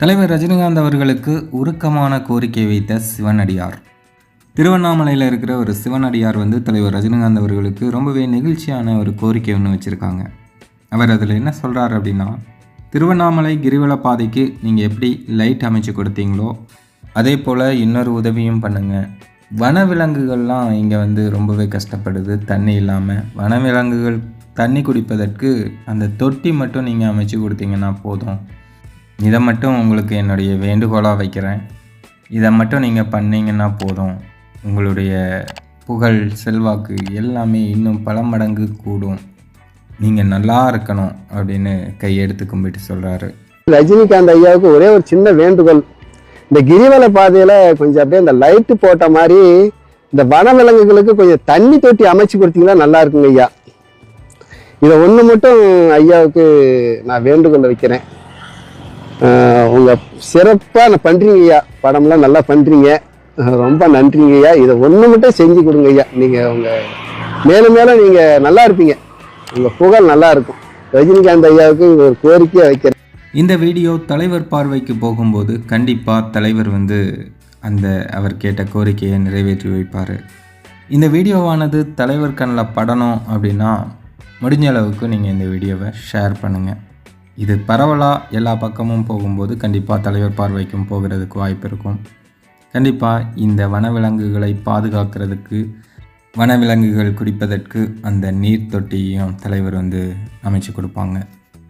தலைவர் ரஜினிகாந்த் அவர்களுக்கு உருக்கமான கோரிக்கை வைத்த சிவனடியார். திருவண்ணாமலையில் இருக்கிற ஒரு சிவனடியார் வந்து தலைவர் ரஜினிகாந்த் அவர்களுக்கு ரொம்பவே நெகிழ்ச்சியான ஒரு கோரிக்கை ஒன்று வச்சுருக்காங்க. அவர் அதில் என்ன சொல்கிறார் அப்படின்னா திருவண்ணாமலை கிரிவல பாதைக்கு நீங்கள் எப்படி லைட் அமைச்சு கொடுத்தீங்களோ அதே போல் இன்னொரு உதவியும் பண்ணுங்கள் வனவிலங்குகள்லாம் இங்கே வந்து ரொம்பவே கஷ்டப்படுது. தண்ணி இல்லாமல் வனவிலங்குகள் தண்ணி குடிப்பதற்கு அந்த தொட்டி மட்டும் நீங்கள் அமைச்சு கொடுத்தீங்கன்னா போதும். இதை மட்டும் உங்களுக்கு என்னுடைய வேண்டுகோளாக வைக்கிறேன். இதை மட்டும் நீங்கள் பண்ணிங்கன்னா போதும். உங்களுடைய புகழ் செல்வாக்கு எல்லாமே இன்னும் பல மடங்கு கூடும். நீங்கள் நல்லா இருக்கணும் அப்படின்னு கையெடுத்து கும்பிட்டு சொல்கிறாரு ரஜினிகாந்த் ஐயாவுக்கு ஒரே ஒரு சின்ன வேண்டுகோள். இந்த கிரிவலை பாதையில் கொஞ்சம் அப்படியே இந்த லைட்டு போட்ட மாதிரி இந்த வனவிலங்குகளுக்கு கொஞ்சம் தண்ணி தொட்டி அமைச்சு கொடுத்தீங்கன்னா நல்லா இருக்குங்க ஐயா. இதை ஒன்று மட்டும் ஐயாவுக்கு நான் வேண்டுகோள் வைக்கிறேன். உங்கள் உங்க சிறப்பாக பண்றீங்க ஐயா படம்லாம் நல்லா பண்றீங்க. ரொம்ப நன்றிங்க ஐயா இதை ஒன்று மட்டும் செஞ்சு கொடுங்க ஐயா நீங்க உங்க மேலும் மேலும் நீங்க நல்லா இருப்பீங்க. உங்க புகழ் நல்லா இருக்கும். ரஜினிகாந்த் ஐயாவுக்கு ஒரு கோரிக்கையை வைக்கிறேன். இந்த வீடியோ தலைவர் பார்வைக்கு போகும்போது கண்டிப்பாக தலைவர் வந்து அந்த அவர் கேட்ட கோரிக்கையை நிறைவேற்றி வைப்பார். இந்த வீடியோவானது தலைவர் கண்ணில் படணும் அப்படின்னா முடிஞ்ச அளவுக்கு நீங்கள் இந்த வீடியோவை ஷேர் பண்ணுங்கள் இது பரவலாக எல்லா பக்கமும் போகும்போது கண்டிப்பாக தலைவர் பார்வைக்கும் போகிறதுக்கு வாய்ப்பு இருக்கும். கண்டிப்பாக இந்த வனவிலங்குகளை பாதுகாக்கிறதுக்கு வனவிலங்குகள் குடிப்பதற்கு அந்த நீர் தொட்டியையும் தலைவர் வந்து அமைச்சு கொடுப்பாங்க.